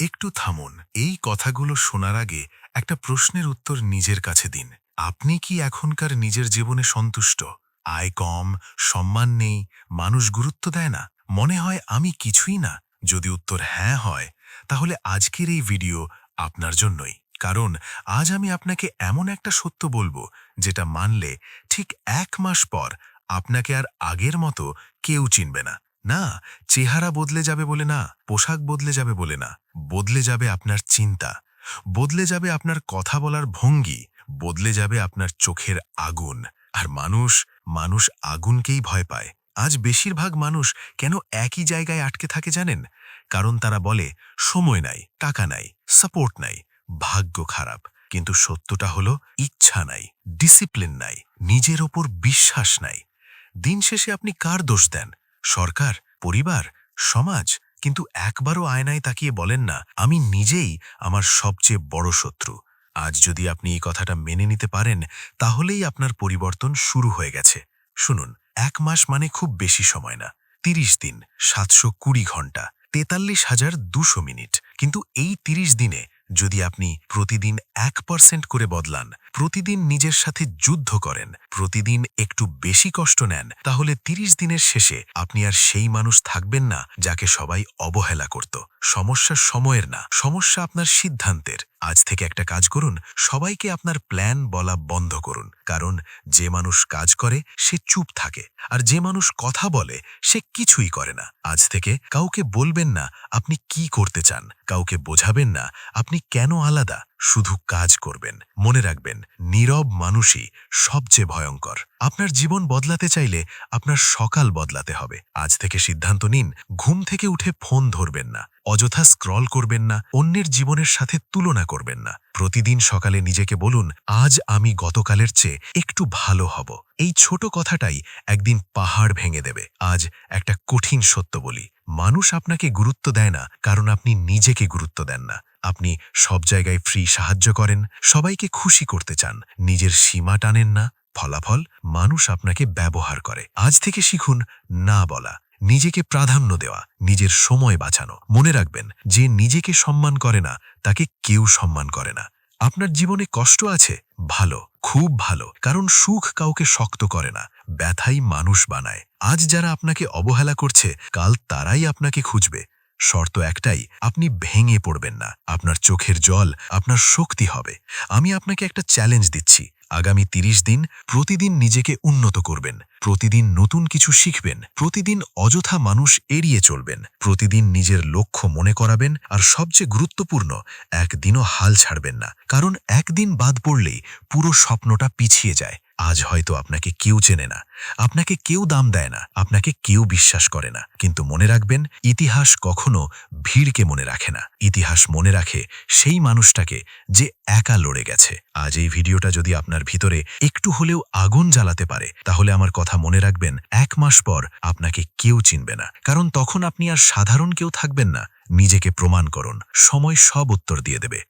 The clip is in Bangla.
একটু থামুন, এই কথাগুলো শোনার আগে একটা প্রশ্নের উত্তর নিজের কাছে দিন। আপনি কি এখনকার নিজের জীবনে সন্তুষ্ট? আয় কম, সম্মান নেই, মানুষ গুরুত্ব দেয় না? মনে হয় আমি কিছুই না। যদি উত্তর হ্যাঁ হয়, তাহলে আজকের এই ভিডিও আপনার জন্যই। কারণ আজ আমি আপনাকে এমন একটা সত্য বলব, যেটা মানলে ঠিক এক মাস পর আপনাকে আর আগের মতো কেউ চিনবে না। না, চেহারা বদলে যাবে বলে না, পোশাক বদলে যাবে বলে না। বদলে যাবে আপনার চিন্তা, বদলে যাবে আপনার কথা বলার ভঙ্গি, বদলে যাবে আপনার চোখের আগুন। আর মানুষ মানুষ আগুনকেই ভয় পায়। আজ বেশিরভাগ মানুষ কেন একই জায়গায় আটকে থাকে জানেন? কারণ তারা বলে, সময় নাই, টাকা নাই সাপোর্ট নাই, ভাগ্য খারাপ। কিন্তু সত্যটা হলো, ইচ্ছা নাই ডিসিপ্লিন নাই, নিজের ওপর বিশ্বাস নাই। দিন শেষে আপনি কার দোষ দেন? সরকার, পরিবার, সমাজ, কিন্তু একবারও আয়নায় তাকিয়ে বলেন না, আমি নিজেই আমার সবচেয়ে বড় শত্রু। আজ যদি আপনি এই কথাটা মেনে নিতে পারেন, তাহলেই আপনার পরিবর্তন শুরু হয়ে গেছে। শুনুন, এক মাস মানে খুব বেশি সময় না। তিরিশ দিন, সাতশো কুড়ি ঘণ্টা, তেতাল্লিশ হাজার দুশো মিনিট। কিন্তু এই তিরিশ দিনে যদি আপনি প্রতিদিন এক পার্সেন্ট করে বদলান, প্রতিদিন নিজের সাথে যুদ্ধ করেন, প্রতিদিন একটু বেশি কষ্ট নেন, তাহলে তিরিশ দিনের শেষে আপনি আর সেই মানুষ থাকবেন না যাকে সবাই অবহেলা করত। সমস্যা সময়ের না, সমস্যা আপনার সিদ্ধান্তের। আজ থেকে একটা কাজ করুন, সবাইকে আপনার প্ল্যান বলা বন্ধ করুন। কারণ যে মানুষ কাজ করে, সে চুপ থাকে। আর যে মানুষ কথা বলে, সে কিছুই করে না। আজ থেকে কাউকে বলবেন না, আপনি কি করতে চান? কাউকে বোঝাবেন না, আপনি কেন আলাদা? শুধু কাজ করবেন। মনে রাখবেন, নীরব মানুষই সবচেয়ে ভয়ঙ্কর। আপনার জীবন বদলাতে চাইলে আপনার সকাল বদলাতে হবে। আজ থেকে সিদ্ধান্ত নিন, ঘুম থেকে উঠে ফোন ধরবেন না। অযথা স্ক্রল করবেন না, অন্যের জীবনের সাথে তুলনা করবেন না। প্রতিদিন সকালে নিজেকে বলুন, আজ আমি গতকালের চেয়ে একটু ভালো হব। এই ছোট কথাটাই একদিন পাহাড় ভেঙে দেবে। আজ একটা কঠিন সত্য বলি। মানুষ আপনাকে গুরুত্ব দেয় না, কারণ আপনি নিজেকে গুরুত্ব দেন না। আপনি সব জায়গায় ফ্রি সাহায্য করেন, সবাইকে খুশি করতে চান, নিজের সীমা টানেন না। ফলাফল, মানুষ আপনাকে ব্যবহার করে। আজ থেকে শিখুন না বলা, নিজেকে প্রাধান্য দেওয়া, নিজের সময় বাঁচানো। মনে রাখবেন, যে নিজেকে সম্মান করে না, তাকে কেউ সম্মান করে না। আপনার জীবনে কষ্ট আছে? ভালো, খুব ভালো। কারণ সুখ কাউকে শক্ত করে না, ব্যথাই মানুষ বানায়। আজ যারা আপনাকে অবহেলা করছে, কাল তারাই আপনাকে খুঁজবে। শর্ত একটাই, আপনি ভেঙে পড়বেন না। আপনার চোখের জল, আপনার শক্তি হবে। আমি আপনাকে একটা চ্যালেঞ্জ দিচ্ছি। আগামী ৩০ দিন প্রতিদিন নিজেকে উন্নত করবেন। প্রতিদিন নতুন কিছু শিখবেন। প্রতিদিন অযথা মানুষ এড়িয়ে চলবেন। প্রতিদিন নিজের লক্ষ্য মনে করাবেন আর সবচেয়ে গুরুত্বপূর্ণ, একদিনও হাল ছাড়বেন না। কারণ একদিন বাদ পড়লেই পুরো স্বপ্নটা পিছিয়ে যায়। আজ হয়তো আপনাকে কেউ চেনে না, আপনাকে কেউ দাম দেয় না, আপনাকে কেউ বিশ্বাস করে না। কিন্তু মনে রাখবেন, ইতিহাস কখনো ভিড়কে মনে রাখে না। ইতিহাস মনে রাখে সেই মানুষটাকে যে একা লড়ে গেছে। আজ এই ভিডিওটা যদি আপনার ভিতরে একটু হলেও আগুন জ্বালাতে পারে, তাহলে আমার কথা মনে রাখবেন, এক মাস পর আপনাকে কেউ চিনবে না। কারণ তখন আপনি আর সাধারণ কেউ থাকবেন না। নিজেকে প্রমাণ করুন। সময় সব উত্তর দিয়ে দেবে।